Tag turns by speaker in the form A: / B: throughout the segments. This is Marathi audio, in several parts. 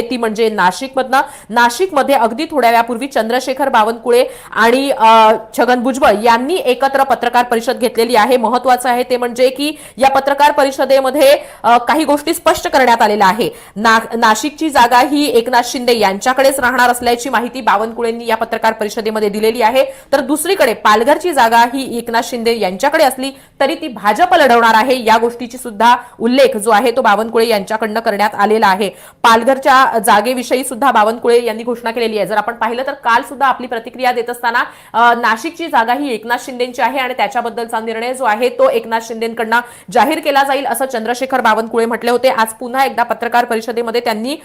A: ती म्हणजे नाशिकमधनं. नाशिकमध्ये अगदी थोड्या वेळापूर्वी चंद्रशेखर बावनकुळे आणि छगन भुजबळ यांनी एकत्र पत्रकार परिषद घेतलेली आहे. महत्वाचं आहे ते म्हणजे की या पत्रकार परिषदेमध्ये काही गोष्टी स्पष्ट करण्यात आलेल्या आहे. ना- नाशिकची जागा ही एकनाथ शिंदे यांच्याकडेच राहणार असल्याची माहिती बावनकुळेंनी या पत्रकार परिषदेमध्ये दिलेली आहे. तर दुसरीकडे पालघरची जागा ही एकनाथ शिंदे यांच्याकडे असली तरी ती भाजप लढवणार आहे या गोष्टीची सुद्धा उल्लेख जो आहे तो बावनकुळे यांच्याकडनं करण्यात आलेला आहे. पालघरच्या जागेविषयी सुद्धा बावनकुळे यांनी घोषणा केलेली आहे. जर आपण पाहिलं तर काल सुद्धा आपली प्रतिक्रिया देत असताना नाशिकची जागा ही एकनाथ शिंदेची आहे आणि त्याच्याबद्दलचा निर्णय जो आहे तो एकनाथ शिंदेकडनं जाहीर केला जाईल असं चंद्रशेखर बावनकुळे म्हटले होते. आज पुन्हा एकदा पत्रकार परिषदेमध्ये त्यांनी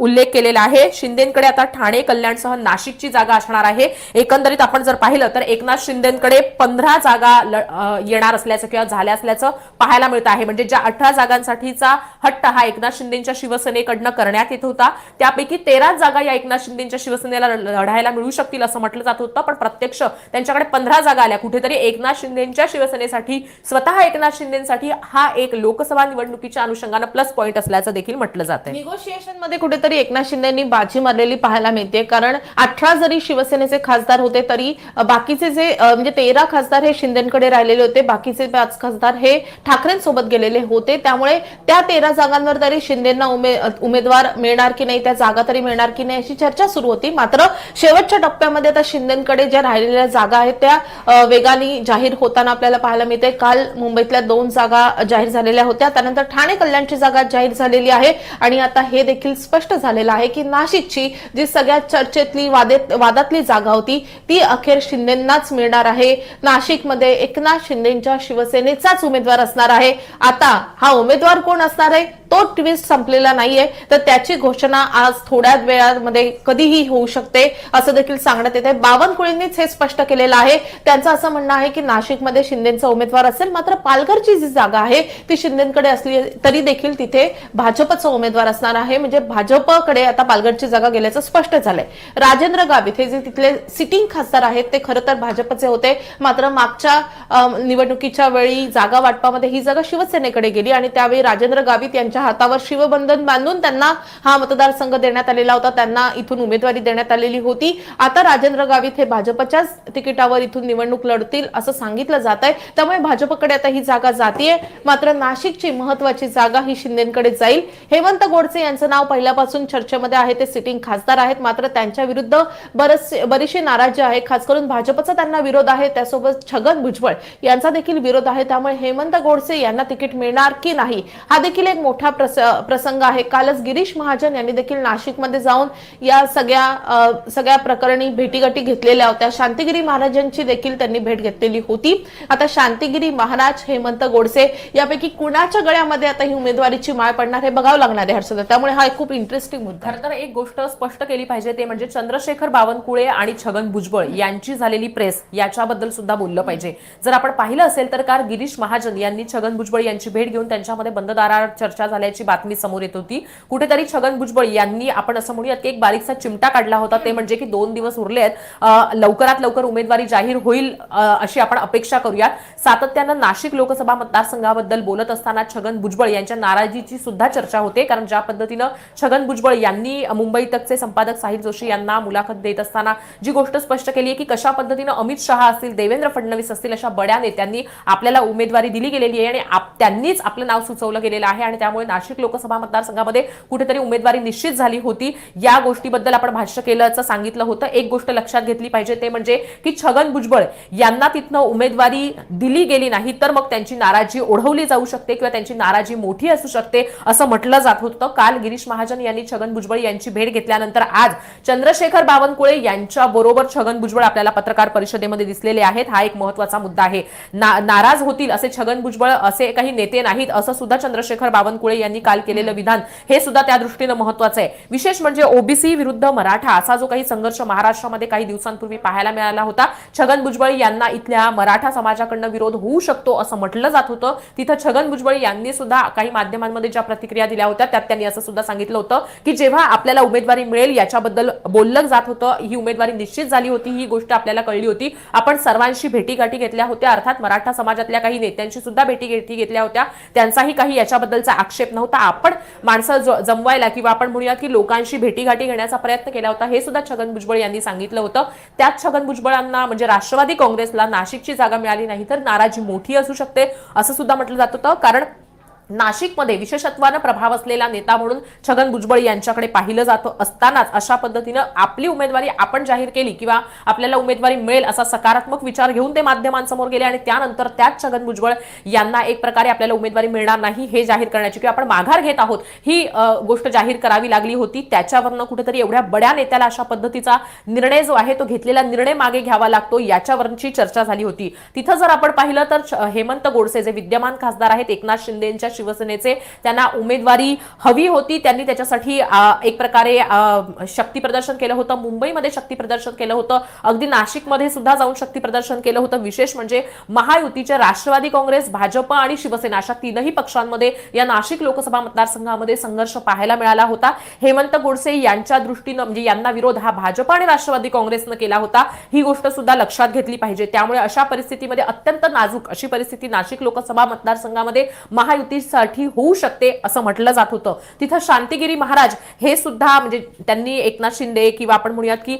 A: उल्लेख केलेला आहे. शिंदेकडे आता ठाणे कल्याणसह नाशिकची जागा असणार आहे. एकंदरीत आपण जर पाहिलं तर एकनाथ शिंदेकडे पंधरा जागा येणार असल्याचं किंवा झाल्या असल्याचं पाहायला मिळत आहे. म्हणजे ज्या अठरा जागांसाठीचा हट्ट हा एकनाथ शिंदेच्या शिवसेनेकडनं करण्यात येत होता. त्यापैकी तेरा जागा या एकनाथ शिंदेच्या शिवसेनेला लढायला मिळू शकतील असं म्हटलं जात होतं. पण प्रत्यक्ष त्यांच्याकडे पंधरा जागा आल्या. कुठेतरी एकनाथ शिंदेच्या शिवसेनेसाठी स्वतः एकनाथ शिंदेसाठी हा एक लोकसभा निवडणुकीच्या अनुषंगानं प्लस पॉईंट असल्याचं देखील म्हटलं जातं
B: निगोशिएशनमध्ये कुठेतरी एकनाथ शिंदेनी बाजी मारलेली पाहायला मिळते. कारण अठरा जरी शिवसेनेचे खासदार होते तरी बाकीचे जे म्हणजे तेरा खासदार हे शिंदेकडे राहिलेले होते. बाकीचे पाच खासदार हे ठाकरेंसोबत गेलेले होते. त्यामुळे त्या तेरा जागांवर तरी शिंदेना उमेदवार अ, मिळणार की नाही त्या जागा तरी मिळणार की नाही अशी चर्चा सुरू होती. मात्र शेवटच्या टप्प्यामध्ये आता शिंदेकडे ज्या राहिलेल्या जागा आहेत त्या वेगाने जाहीर होताना आपल्याला पाहायला मिळते काल मुंबईतल्या दोन जागा जाहीर झालेल्या होत्या. त्यानंतर ठाणे कल्याणची जागा जाहीर झालेली आहे. आणि आता हे देखील स्पष्ट झालेलं आहे की नाशिकची जी सगळ्यात चर्चेतली वादेत वादातली जागा होती ती अखेर शिंदेनाच मिळणार आहे. नाशिकमध्ये एकनाथ शिंदेच्या शिवसेनेचाच उमेदवार असणार आहे. आता हा उमेदवार कोण असणार आहे? तो ट्विस्ट संपलेला नाहीये. तर त्याची घोषणा आज थोड्या वेळामध्ये कधीही होऊ शकते असं देखील सांगण्यात येते बावनकुळेंनीच हे स्पष्ट केलेलं आहे. त्यांचं असं म्हणणं आहे की नाशिकमध्ये शिंदेचा उमेदवार असेल मात्र पालघरची जी जागा आहे ती शिंदेकडे असली तरी देखील तिथे भाजपचा उमेदवार असणार आहे. म्हणजे भाजपकडे आता पालघरची जागा गेल्याचं स्पष्ट झालंय. राजेंद्र गावित हे जे तिथले सिटिंग खासदार आहेत ते खरं तर भाजपचे होते. मात्र मागच्या निवडणुकीच्या वेळी जागा वाटपामध्ये ही जागा शिवसेनेकडे गेली आणि त्यावेळी राजेंद्र गावित यांच्या हातावर शिवबंधन बांधून त्यांना हा मतदारसंघ देण्यात आलेला होता. त्यांना इथून उमेदवारी देण्यात आलेली होती. आता राजेंद्र गावित हे भाजपच्याच तिकिटावर इथून निवडणूक लढतील असं सांगितलं जात आहे त्यामुळे भाजपकडे आता ही जागा जातीये. मात्र नाशिकची महत्वाची जागा ही शिंदेकडे जाईल. हेमंत गोडसे यांचं नाव पहिल्यापासून चर्चेमध्ये आहे. ते सिटिंग खासदार आहेत. मात्र त्यांच्या विरुद्ध बरेचसे बरीचशी नाराजी आहे. खास करून भाजपचा त्यांना विरोध आहे. त्यासोबत छगन भुजबळ यांचा देखील विरोध आहे. त्यामुळे हेमंत गोडसे यांना तिकीट मिळणार की नाही? हा देखील एक मोठा प्रस- प्रसंग आहे. कालच गिरीश महाजन यांनी देखील नाशिकमध्ये जाऊन या सगळ्या सगळ्या प्रकरणी भेटीगाठी घेतलेल्या होत्या. शांतिगिरी महाराजांची देखील त्यांनी भेट घेतलेली होती. आता शांतिगिरी महाराज हेमंत गोडसे यापैकी कुणाच्या गळ्यामध्ये आता ही उमेदवारीची माळ पडणार हे बघावं लागणार आहे हर्षदा. त्यामुळे हा एक खूप इंटरेस्टिंग मुद्दा
A: खरं तर एक गोष्ट स्पष्ट केली पाहिजे ते म्हणजे चंद्रशेखर बावनकुळे आणि छगन भुजबळ यांची झालेली प्रेस याच्याबद्दल सुद्धा बोललं पाहिजे. जर आपण पाहिलं असेल तर कार गिरीश महाजन यांनी छगन भुजबळ यांची भेट घेऊन त्यांच्यामध्ये बंद दारात चर्चा झाल्याची बातमी समोर येत होती. कुठेतरी छगन भुजबळ यांनी आपण असं म्हणूयात की एक बारीकसा चिमटा काढला होता. ते म्हणजे की दोन दिवस उरले आहेत लवकरात लवकर उमेदवारी जाहीर होईल अशी आपण अपेक्षा करूयात. सातत्यानं नाशिक लोकसभा मतदारसंघाबद्दल बोलत असताना छगन भुजबळ यांच्या नाराजीची सुद्धा चर्चा होते. कारण ज्या पद्धतीनं छगन भुजबळ यांनी मुंबई तकचे संपादक साहिल जोशी यांना मुलाखत देत असताना जी गोष्ट स्पष्ट केली आहे की कशा पद्धतीनं अमित शहा असतील देवेंद्र फडणवीस असतील अशा बड्या नेत्यांनी आपल्याला उमेदवारी दिली गेलेली आहे आणि त्यांनीच आपलं नाव सुचवलं गेलेलं आहे आणि त्यामुळे नाशिक लोकसभा मतदारसंघामध्ये कुठेतरी उमेदवार निश्चित झाली होती. या गोष्टीबद्दल आपण भाष्य केल्याचं सांगितलं होतं. एक गोष्ट लक्षात घेतली पाहिजे ते म्हणजे की छगन भुजबळ यांना तिथनं उमेदवारी दिली गेली नाही तर मग त्यांची नाराजी ओढवली जाऊ शकते किंवा त्यांची नाराजी मोठी असू शकते असं म्हटलं जात होतं. काल गिरीश महाजन यांनी छगन भुजबळ यांची भेट घेतल्यानंतर आज चंद्रशेखर बावनकुळे यांच्या बरोबर छगन भुजबळ आपल्याला पत्रकार परिषदेमध्ये दिसलेले आहेत. हा एक महत्त्वाचा मुद्दा आहे. ना- नाराज होतील असे छगन भुजबळ असे काही नेते नाहीत असं सुद्धा चंद्रशेखर बावनकुळे यांनी काल केलेलं विधान हे सुद्धा त्या दृष्टीने महत्वाचं आहे. विशेष म्हणजे ओबीसी विरुद्ध मराठा असा जो काही संघर्ष महाराष्ट्रामध्ये काही दिवसांपूर्वी पाहायला मिळाला होता. छगन भुजबळ यांना इथल्या मराठा समाजाकडनं विरोध होऊ शकतो असं म्हटलं जात होतं. तिथं छगन भुजबळ यांनी सुद्धा काही माध्यमांमध्ये ज्या प्रतिक्रिया दिल्या होत्या त्यात त्यांनी असं सुद्धा सांगितलं होतं की जेव्हा आपल्याला उमेदवारी मिळेल याच्याबद्दल बोललं जात होतं ही उमेदवारी निश्चित झाली होती ही गोष्ट आपल्याला कळली होती. आपण सर्वांशी भेटीगाठी घेतल्या होत्या अर्थात मराठा समाजातल्या काही नेत्यांशी सुद्धा भेटी घेतल्या होत्या. त्यांचाही काही याच्याबद्दलचा आक्षेप नव्हता. आपण माणसं जमवायला किंवा आपण म्हणूया की लोकांशी भेटीगाठी घेण्याचा प्रयत्न केला होता हे सुद्धा छगन भुजबळ यांनी सांगितलं होतं. त्यात छगन भुजबळांना म्हणजे राष्ट्रवादी काँग्रेसला नाशिकची जागा मिळाली नाही तर नाराजी मोठी असू शकते असं सुद्धा म्हटलं जात होतं. कारण नाशिकमध्ये विशेषत्वानं प्रभाव असलेला नेता म्हणून छगन भुजबळ यांच्याकडे पाहिलं जातं असतानाच अशा पद्धतीनं आपली उमेदवारी आपण जाहीर केली किंवा आपल्याला उमेदवारी मिळेल असा सकारात्मक विचार घेऊन ते माध्यमांसमोर गेले आणि त्यानंतर त्याच छगन भुजबळ यांना एक प्रकारे आपल्याला उमेदवारी मिळणार नाही हे जाहीर करण्याची किंवा आपण माघार घेत आहोत ही गोष्ट जाहीर करावी लागली होती. त्याच्यावरनं कुठेतरी एवढ्या बड्या नेत्याला अशा पद्धतीचा निर्णय जो आहे तो घेतलेला निर्णय मागे घ्यावा लागतो याच्यावरची चर्चा झाली होती. तिथं जर आपण पाहिलं तर छ- हेमंत गोडसे जे विद्यमान खासदार आहेत एकनाथ शिंदेंच्या शिवसेनेचे. त्यांना उमेदवारी हवी होती. त्यांनी त्याच्यासाठी एक प्रकारे शक्ती प्रदर्शन केलं होतं. मुंबईमध्ये शक्ती प्रदर्शन केलं होतं. अगदी नाशिकमध्ये सुद्धा जाऊन शक्ती प्रदर्शन केलं होतं. विशेष म्हणजे महायुतीच्या राष्ट्रवादी काँग्रेस भाजप आणि शिवसेना अशा तीनही पक्षांमध्ये या नाशिक लोकसभा मतदारसंघामध्ये संघर्ष पाहायला मिळाला होता. हेमंत गोडसे यांच्या दृष्टीनं म्हणजे यांना विरोध हा भाजप आणि राष्ट्रवादी काँग्रेसनं केला होता. ही गोष्ट सुद्धा लक्षात घेतली पाहिजे. त्यामुळे अशा परिस्थितीमध्ये अत्यंत नाजूक अशी परिस्थिती नाशिक लोकसभा मतदारसंघामध्ये महायुती साठी होऊ शकते असं म्हटलं जात होतं. तिथं शांतिगिरी महाराज हे सुद्धा म्हणजे त्यांनी एकनाथ शिंदे किंवा आपण म्हणूयात की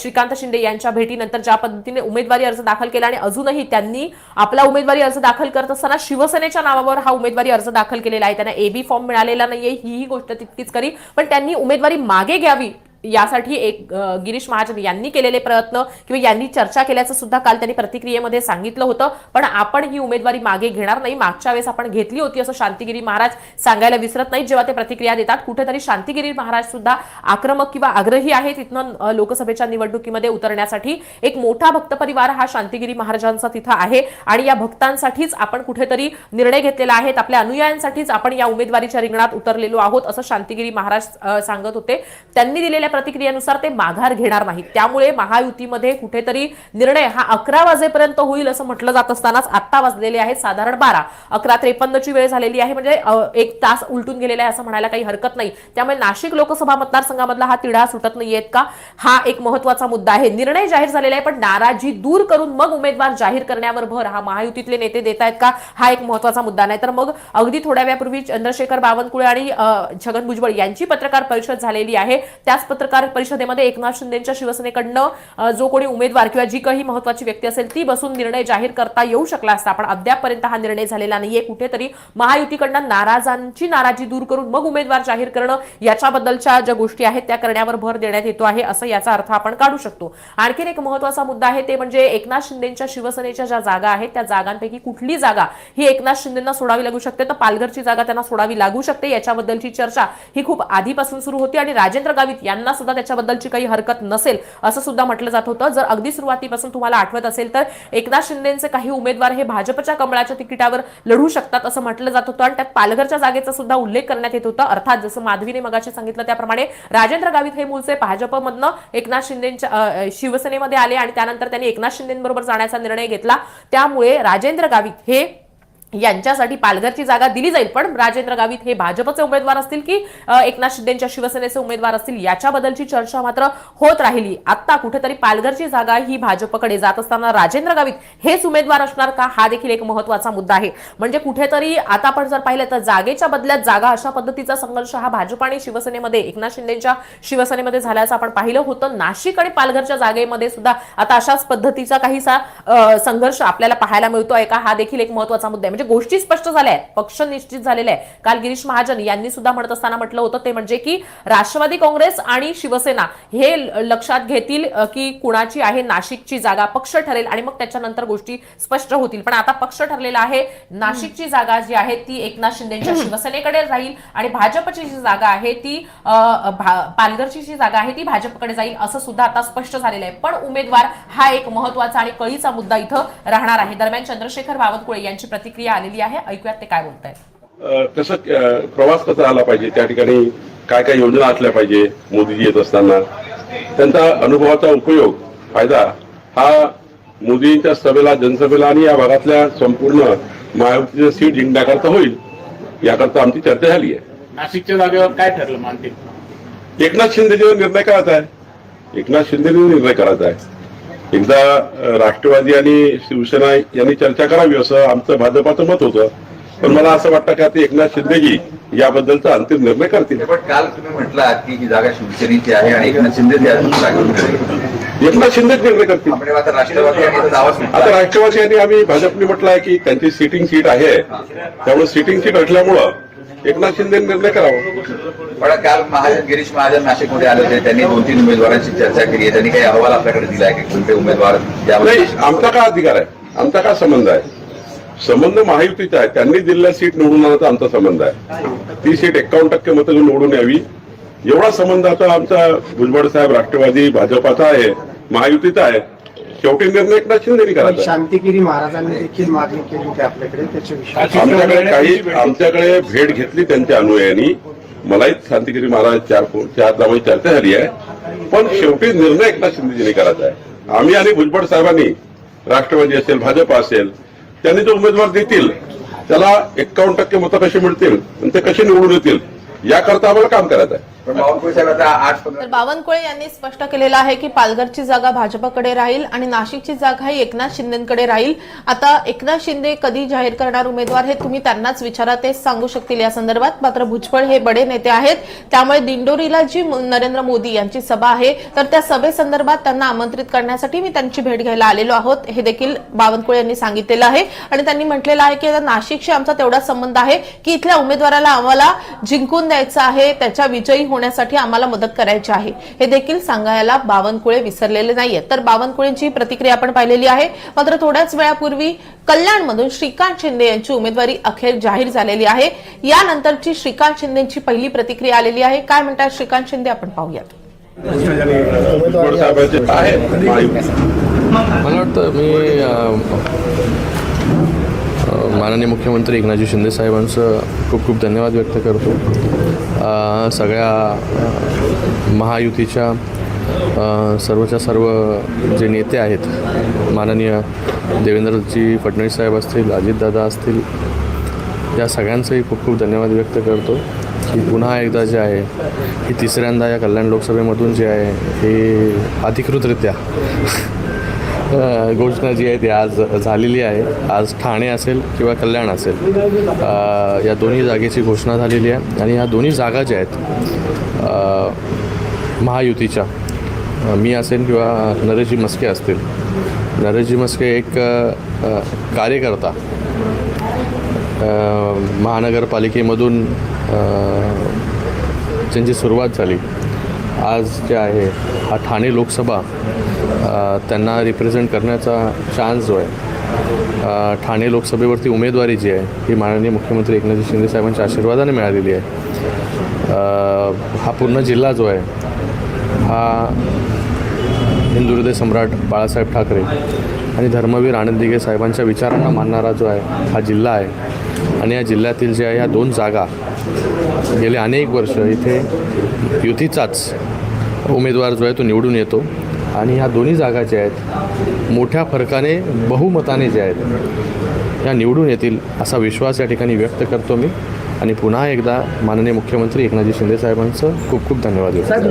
A: श्रीकांत शिंदे यांच्या भेटीनंतर ज्या पद्धतीने उमेदवारी अर्ज दाखल केला आणि अजूनही त्यांनी आपला उमेदवारी अर्ज दाखल करत असताना शिवसेनेच्या नावावर हा उमेदवारी अर्ज दाखल केलेला आहे. त्यांना एबी फॉर्म मिळालेला नाहीये ही गोष्ट तितकीच करी पण त्यांनी उमेदवारी मागे घ्यावी यासाठी एक गिरीश महाजन यांनी केलेले प्रयत्न किंवा यांनी चर्चा केल्याचं सुद्धा काल त्यांनी प्रतिक्रियेमध्ये सांगितलं होतं. पण आपण ही उमेदवारी मागे घेणार नाही. मागच्या वेळेस आपण घेतली होती असं शांतिगिरी महाराज सांगायला विसरत नाहीत. जेव्हा ते प्रतिक्रिया देतात कुठेतरी शांतिगिरी महाराज सुद्धा आक्रमक किंवा आग्रही आहे तिथनं लोकसभेच्या निवडणुकीमध्ये उतरण्यासाठी एक मोठा भक्त परिवार हा शांतिगिरी महाराजांचा तिथं आहे. आणि या भक्तांसाठीच आपण कुठेतरी निर्णय घेतलेला आहे. आपल्या अनुयायांसाठीच आपण या उमेदवारीच्या रिंगणात उतरलेलो आहोत असं शांतिगिरी महाराज सांगत होते. त्यांनी दिलेल्या प्रतिक्रियेनुसार ते माघार घेणार नाहीत. त्यामुळे महायुतीमध्ये कुठेतरी निर्णय हा अकरा वाजेपर्यंत होईल असं म्हटलं जात असतानाच आत्ता वाजलेले आहेत साधारण बारा. अकरा त्रेपन्नची वेळ झालेली आहे. म्हणजे एक तास उलटून गेलेला आहे असं म्हणायला काही हरकत नाही. त्यामुळे नाशिक लोकसभा मतदारसंघामधला हा तिढा सुटत नाहीयेत का? हा एक महत्त्वाचा मुद्दा आहे. निर्णय जाहीर झालेला आहे पण नाराजी दूर करून मग उमेदवार जाहीर करण्यावर भर हा महायुतीतले नेते देत आहेत का? हा एक महत्त्वाचा मुद्दा नाही. तर मग अगदी थोड्या वेळापूर्वी चंद्रशेखर बावनकुळे आणि छगन भुजबळ यांची पत्रकार परिषद झालेली आहे. त्याच पत्रकार परिषदेमध्ये एकनाथ शिंदेच्या शिवसेनेकडनं जो कोणी उमेदवार किंवा जी काही महत्वाची व्यक्ती असेल ती बसून निर्णय जाहीर करता येऊ शकला असता. पण अद्यापपर्यंत हा निर्णय झालेला नाहीये. कुठेतरी महायुतीकडनं नाराजांची नाराजी दूर करून मग उमेदवार जाहीर करणं याच्याबद्दलच्या ज्या गोष्टी आहेत त्या करण्यावर भर देण्यात येतो आहे असं याचा अर्थ आपण काढू शकतो. आणखीन एक महत्त्वाचा मुद्दा आहे ते म्हणजे एकनाथ शिंदेच्या शिवसेनेच्या ज्या जागा आहेत त्या जागांपैकी कुठली जागा ही एकनाथ शिंदेना सोडावी लागू शकते? तर पालघरची जागा त्यांना सोडावी लागू शकते. याच्याबद्दलची चर्चा ही खूप आधीपासून सुरू होती आणि राजेंद्र गावित यांना सुद्धा त्याच्याबद्दलची काही हरकत नसेल असं सुद्धा म्हटलं जात होतं. जर अगदी सुरुवातीपासून तुम्हाला आठवत असेल तर एकनाथ शिंदेचे काही उमेदवार हे भाजपच्या कमळाच्या तिकिटावर लढू शकतात असं म्हटलं जात होतं आणि त्यात पालघरच्या जागेचा सुद्धा उल्लेख करण्यात येत होता. अर्थात जसं माधवीने मगाशी सांगितलं त्याप्रमाणे राजेंद्र गावित हे मूळचे भाजपमधनं एकनाथ शिंदेच्या शिवसेनेमध्ये आले आणि त्यानंतर त्यांनी एकनाथ शिंदेबरोबर जाण्याचा निर्णय घेतला. त्यामुळे राजेंद्र गावित हे यांच्यासाठी पालघरची जागा दिली जाईल. पण राजेंद्र गावित हे भाजपचे उमेदवार असतील की एकनाथ शिंदेच्या शिवसेनेचे उमेदवार असतील याच्याबद्दलची चर्चा मात्र होत राहिली. आता कुठेतरी पालघरची जागा ही भाजपकडे जात असताना राजेंद्र गावित हेच उमेदवार असणार का? हा देखील एक महत्त्वाचा मुद्दा आहे. म्हणजे कुठेतरी आता आपण जर पाहिलं तर जागेच्या बदल्यात जागा अशा पद्धतीचा संघर्ष हा भाजप आणि शिवसेनेमध्ये एकनाथ शिंदेच्या शिवसेनेमध्ये झाल्याचं आपण पाहिलं होतं. नाशिक आणि पालघरच्या जागेमध्ये सुद्धा आता अशाच पद्धतीचा काहीसा संघर्ष आपल्याला पाहायला मिळतोय का? हा देखील एक महत्त्वाचा मुद्दा आहे. म्हणजे म्हणजे गोष्टी स्पष्ट झाल्या आहेत पक्ष निश्चित झालेले आहे काल गिरीश महाजन यांनी सुद्धा म्हणत असताना म्हटलं होतं ते म्हणजे की राष्ट्रवादी काँग्रेस आणि शिवसेना हे लक्षात घेतील की कुणाची आहे नाशिकची जागा पक्ष ठरेल आणि मग त्याच्यानंतर गोष्टी स्पष्ट होतील. पण आता पक्ष ठरलेला आहे नाशिकची जागा जी आहे ती एकनाथ शिंदेच्या शिवसेनेकडे राहील आणि भाजपची जी जागा आहे ती पालघरची जी जागा आहे ती भाजपकडे जाईल असं सुद्धा आता स्पष्ट झालेलं आहे. पण उमेदवार हा एक महत्त्वाचा आणि कळीचा मुद्दा इथं राहणार आहे. दरम्यान चंद्रशेखर बावनकुळे यांची प्रतिक्रिया आलेली आहे. ऐकूयात ते काय बोलत आहेत
C: कसं प्रवास कसा आला पाहिजे? त्या ठिकाणी काय काय योजना असल्या पाहिजे? मोदीजी येत असताना. त्यांचा अनुभवाचा उपयोग फायदा हा मोदींच्या सभेला जनसभेला आणि या भागातल्या संपूर्ण महायुतीचं सीट जिंकण्याकरता होईल याकरता आमची चर्चा झाली आहे.
D: नाशिकच्या जागेवर काय ठरलं मानते?
C: एकनाथ शिंदेजीवर निर्णय करायचा आहे. एकनाथ शिंदेजीवर निर्णय करायचा आहे. एकदा राष्ट्रवादी आणि शिवसेना यांनी चर्चा करावी असं आमचं भाजपाचं मत होतं. पण मला असं वाटतं का ते एकनाथ शिंदेजी याबद्दलचा अंतिम निर्णय करतील.
E: पण काल तुम्ही म्हटलात की ही जागा शिवसेनेची आहे आणि एकनाथ शिंदे.
C: एकनाथ शिंदेच निर्णय करतील.
E: आता राष्ट्रवादी आणि
C: राष्ट्रवादी आम्ही भाजपने म्हटलं आहे की त्यांची सिटिंग सीट आहे. त्यामुळे सिटिंग सीट असल्यामुळं एकनाथ शिंदे निर्णय करावा.
E: पण काल महाजन गिरीश महाजन नाशिकमध्ये आले होते. त्यांनी दोन तीन उमेदवारांची चर्चा केली. आहे त्यांनी काही अहवाल आपल्याकडे दिला आहे की कोणते उमेदवार
C: नाही आमचा काय अधिकार आहे? आमचा काय संबंध आहे? संबंध महायुतीचा आहे. त्यांनी दिलेल्या सीट निवडून आणण्याचा आमचा संबंध आहे. ती सीट एकावन्न टक्के मतं निवडून यावी. एवढा संबंध आता आमचा भुजबळ साहेब राष्ट्रवादी भाजपाचा आहे महायुतीचा आहे. शेवटी निर्णय एकनाथ शिंदेनी करायचा
F: शांतिगिरी महाराजांनी देखील मागणी केली होती आपल्याकडे
C: आमच्याकडे काही आमच्याकडे भेट घेतली त्यांच्या अनुयायांनी. मलाही शांतिगिरी महाराज चार चार दामाची चर्चा झाली आहे. पण शेवटी निर्णय एकनाथ शिंदेजींनी करायचा आहे आम्ही आणि भुजबळ साहेबांनी राष्ट्रवादी असेल भाजप असेल त्यांनी जो उमेदवार देतील त्याला एक्कावन्न टक्के मतं कशी मिळतील आणि ते कसे निवडून येतील याकरता आम्हाला काम करायचं आहे.
B: तर बावनकुळे यांनी स्पष्ट केलेलं आहे की पालघरची जागा भाजपकडे राहील आणि नाशिकची जागा ही एकनाथ शिंदेकडे राहील. आता एकनाथ शिंदे कधी जाहीर करणार उमेदवार हे तुम्ही त्यांनाच विचारा तेच सांगू शकतील या संदर्भात. मात्र भुजबळ हे बडे नेते आहेत. त्यामुळे दिंडोरीला जी नरेंद्र मोदी यांची सभा आहे तर त्या सभेसंदर्भात त्यांना आमंत्रित करण्यासाठी मी त्यांची भेट घ्यायला आलेलो आहोत. हे देखील बावनकुळे यांनी सांगितलेलं आहे. आणि त्यांनी म्हटलेलं आहे की आता नाशिकशी आमचा तेवढा संबंध आहे की इथल्या उमेदवाराला आम्हाला जिंकून द्यायचं आहे त्याच्या विजयी होण्यासाठी आम्हाला मदत करायची आहे. हे देखील सांगायला बावनकुळे विसरलेले नाहीये. तर बावनकुळेंची प्रतिक्रिया आपण पाहिलेली आहे. मात्र थोड्याच वेळापूर्वी कल्याणमधून श्रीकांत शिंदे यांची उमेदवारी अखेर जाहीर झालेली आहे. यानंतरची श्रीकांत शिंदेची पहिली प्रतिक्रिया आलेली आहे. काय म्हणतात श्रीकांत शिंदे? आपण पाहूयात.
G: मला वाटतं मी माननीय मुख्यमंत्री एकनाथजी शिंदे साहेबांचं खूप खूप धन्यवाद व्यक्त करतो. सगळ्या महायुतीच्या सर्वच्या सर्व जे नेते आहेत माननीय देवेंद्रजी फडणवीस साहेब असतील अजितदादा असतील या सगळ्यांचंही खूप खूप धन्यवाद व्यक्त करतो की पुन्हा एकदा जे आहे ही तिसऱ्यांदा या कल्याण लोकसभेमधून जे आहे हे अधिकृतरित्या घोषणा जी आहे ती आज झालेली आहे. आज ठाणे असेल किंवा कल्याण असेल या दोन्ही जागेची घोषणा झालेली आहे. आणि या दोन्ही जागा ज्या आहेत महायुतीच्या मी असेल किंवा नरेशजी मस्के असतील. नरेशजी मस्के एक कार्यकर्ता महानगरपालिकेमधून त्यांची ज्यांची सुरुवात झाली. आज जे आहे हा ठाणे लोकसभा त्यांना रिप्रेझेंट करण्याचा चान्स जो आहे ठाणे लोकसभेवरती उमेदवारी जी आहे ही माननीय मुख्यमंत्री एकनाथ शिंदे साहेबांच्या आशीर्वादाने मिळालेली आहे. हा पूर्ण जिल्हा जो आहे हा हिंदुहृदय सम्राट बाळासाहेब ठाकरे आणि धर्मवीर आनंद दिघे साहेबांच्या विचारांना मानणारा जो आहे हा जिल्हा आहे. आणि या जिल्ह्यातील जे आहे ह्या दोन जागा गेले अनेक वर्ष इथे युतीचाच उमेदवार जो आहे तो निवडून येतो. आणि ह्या दोन्ही जागा ज्या आहेत मोठ्या फरकाने बहुमताने ज्या आहेत ह्या निवडून येतील असा विश्वास या ठिकाणी व्यक्त करतो मी. आणि पुन्हा एकदा माननीय मुख्यमंत्री एकनाथजी शिंदे साहेबांचं खूप खूप धन्यवाद करतो.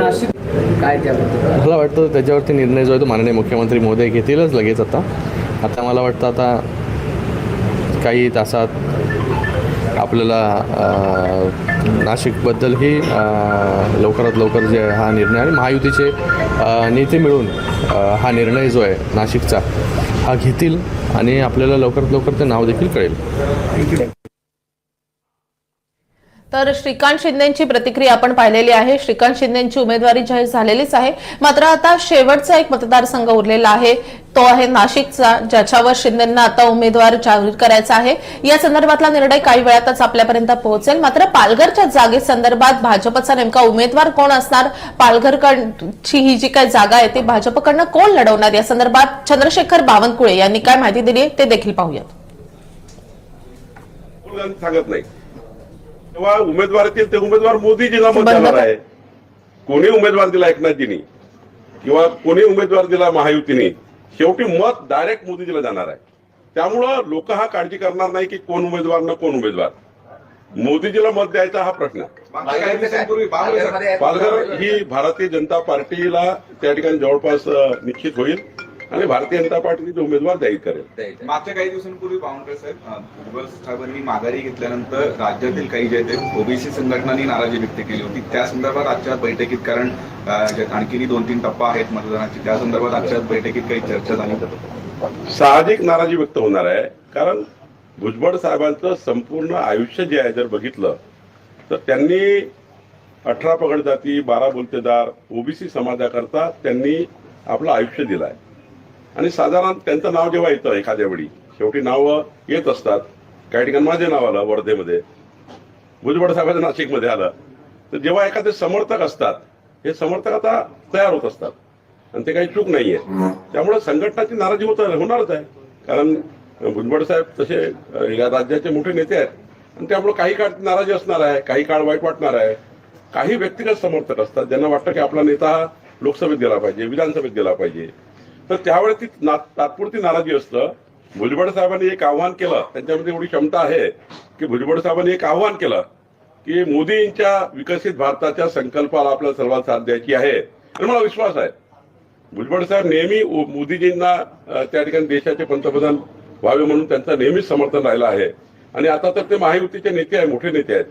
G: मला वाटतं त्याच्यावरती निर्णय जो आहे तो माननीय मुख्यमंत्री महोदय घेतीलच लगेच आता. आता मला वाटतं आता काही तासात आपल्याला नाशिकबद्दलही लवकरात लवकर जे हा निर्णय आणि महायुतीचे नेते मिळून हा निर्णय जो आहे नाशिकचा हा घेतील आणि आपल्याला लवकरात लवकर ते नाव देखील कळेल.
B: तर श्रीकांत शिंदेची प्रतिक्रिया आपण पाहिलेली आहे. श्रीकांत शिंदेची उमेदवारी जाहीर झालेलीच आहे. मात्र आता शेवटचा एक मतदारसंघ उरलेला आहे. तो आहे नाशिकचा ज्याच्यावर शिंदेंना आता उमेदवार जाहीर करायचा आहे. या संदर्भातला निर्णय काही वेळातच आपल्यापर्यंत पोहोचेल. मात्र पालघरच्या जागेसंदर्भात भाजपचा नेमका उमेदवार कोण असणार? पालघरकडची ही जी काही जागा आहे ती भाजपकडनं कोण लढवणार? या संदर्भात चंद्रशेखर बावनकुळे यांनी काय माहिती दिली ते देखील पाहूयात.
C: सांगत नाही. तेव्हा उमेदवार येतील ते उमेदवार मोदीजीला मत देणार आहे. कोणी उमेदवार दिला एकनाथजींनी किंवा कोणी उमेदवार दिला महायुतीने? शेवटी मत डायरेक्ट मोदीजीला जाणार आहे. त्यामुळं लोक हा काळजी करणार नाही की कोण उमेदवार न कोण उमेदवार. मोदीजीला मत द्यायचा हा प्रश्न. पालघर ही भारतीय जनता पार्टीला त्या ठिकाणी जवळपास निश्चित होईल. आणि भारतीय जनता पार्टी तिथे उमेदवार जाहीर करेल.
H: मागच्या काही दिवसांपूर्वी बावनकुळे साहेब भुजबळ साहेबांनी माघारी घेतल्यानंतर राज्यातील काही जे आहेत ओबीसी संघटनांनी नाराजी व्यक्त केली होती. त्या संदर्भात आजच्या बैठकीत कारण आणखीनही दोन तीन टप्पा आहेत मतदानाची त्या संदर्भात आजच्या बैठकीत काही चर्चा झाली
C: साहजिक नाराजी व्यक्त होणार आहे. कारण भुजबळ साहेबांचं संपूर्ण आयुष्य जे आहे जर बघितलं तर त्यांनी अठरा पगड जाती बारा बोलतेदार ओबीसी समाजाकरता त्यांनी आपलं आयुष्य दिलं आहे आणि साधारण त्यांचं नाव जेव्हा येतं एखाद्या वेळी शेवटी नावं येत असतात. काही ठिकाणी माझे नाव आलं वर्धेमध्ये. भुजबळ साहेबांचं नाशिकमध्ये आलं. तर जेव्हा एखादे समर्थक असतात हे समर्थक आता तयार होत असतात. आणि ते काही चूक नाहीये. त्यामुळे संघटनाची नाराजी होत होणारच आहे. कारण भुजबळ साहेब तसे या राज्याचे मोठे नेते आहेत. आणि त्यामुळे काही काळ नाराजी असणार आहे काही काळ वाईट वाटणार आहे. काही व्यक्तिगत समर्थक असतात. ज्यांना वाटतं की आपला नेता हा लोकसभेत गेला पाहिजे विधानसभेत गेला पाहिजे. तर त्यावेळेस ती ना तात्पुरती नाराजी असतं. भुजबळ साहेबांनी एक आव्हान केलं. त्यांच्यामध्ये एवढी क्षमता आहे की भुजबळ साहेबांनी एक आव्हान केलं की मोदींच्या विकसित भारताच्या संकल्पाला आपल्याला सर्वात साथ द्यायची आहे. आणि मला विश्वास आहे. भुजबळ साहेब नेहमी मोदीजींना त्या ठिकाणी देशाचे पंतप्रधान व्हावे म्हणून त्यांचं नेहमीच समर्थन राहिलं आहे. आणि आता तर ते महायुतीचे नेते आहे मोठे नेते आहेत.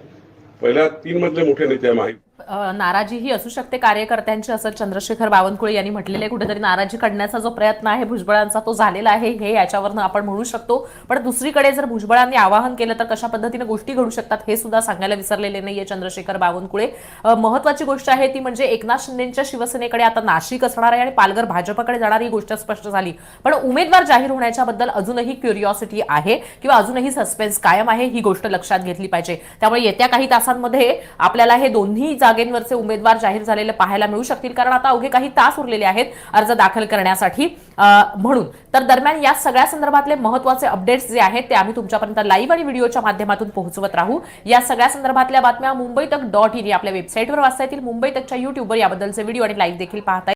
C: पहिल्या तीन मधले मोठे नेते आहे महायुती.
A: नाराजीही नाराजी ही असू शकते कार्यकर्त्यांची असं चंद्रशेखर बावनकुळे यांनी म्हटलेले कुठेतरी नाराजी काढण्याचा जो प्रयत्न आहे भुजबळांचा तो झालेला आहे हे याच्यावरनं आपण म्हणू शकतो. पण दुसरीकडे जर भुजबळांनी आवाहन केलं तर कशा पद्धतीने गोष्टी घडू शकतात हे सुद्धा सांगायला विसरलेले नाहीये चंद्रशेखर बावनकुळे. महत्वाची गोष्ट आहे ती म्हणजे एकनाथ शिंदेच्या शिवसेनेकडे आता नाशिक असणार आहे आणि पालघर भाजपकडे जाणार ही गोष्ट स्पष्ट झाली. पण उमेदवार जाहीर होण्याच्या बद्दल अजूनही क्युरिओसिटी आहे किंवा अजूनही सस्पेन्स कायम आहे ही गोष्ट लक्षात घेतली पाहिजे. त्यामुळे येत्या काही तासांमध्ये आपल्याला हे दोन्ही जागेंवरचे उमेदवार जाहीर झालेले पाहायला मिळू शकतील. कारण आता अवघे काही तास उरलेले आहेत अर्ज दाखल करण्यासाठी. म्हणून तर दरम्यान या सगळ्या संदर्भातले महत्त्वाचे अपडेट्स जे आहेत ते आम्ही तुमच्यापर्यंत लाईव्ह आणि व्हिडिओच्या माध्यमातून पोहोचवत राहू. या सगळ्या संदर्भातल्या बातम्या मुंबई तक डॉट इन आपल्या वेबसाईटवर वाचता येतील. मुंबई तकच्या युट्यूबवर याबद्दलचे व्हिडिओ आणि लाईव्ह देखील पाहता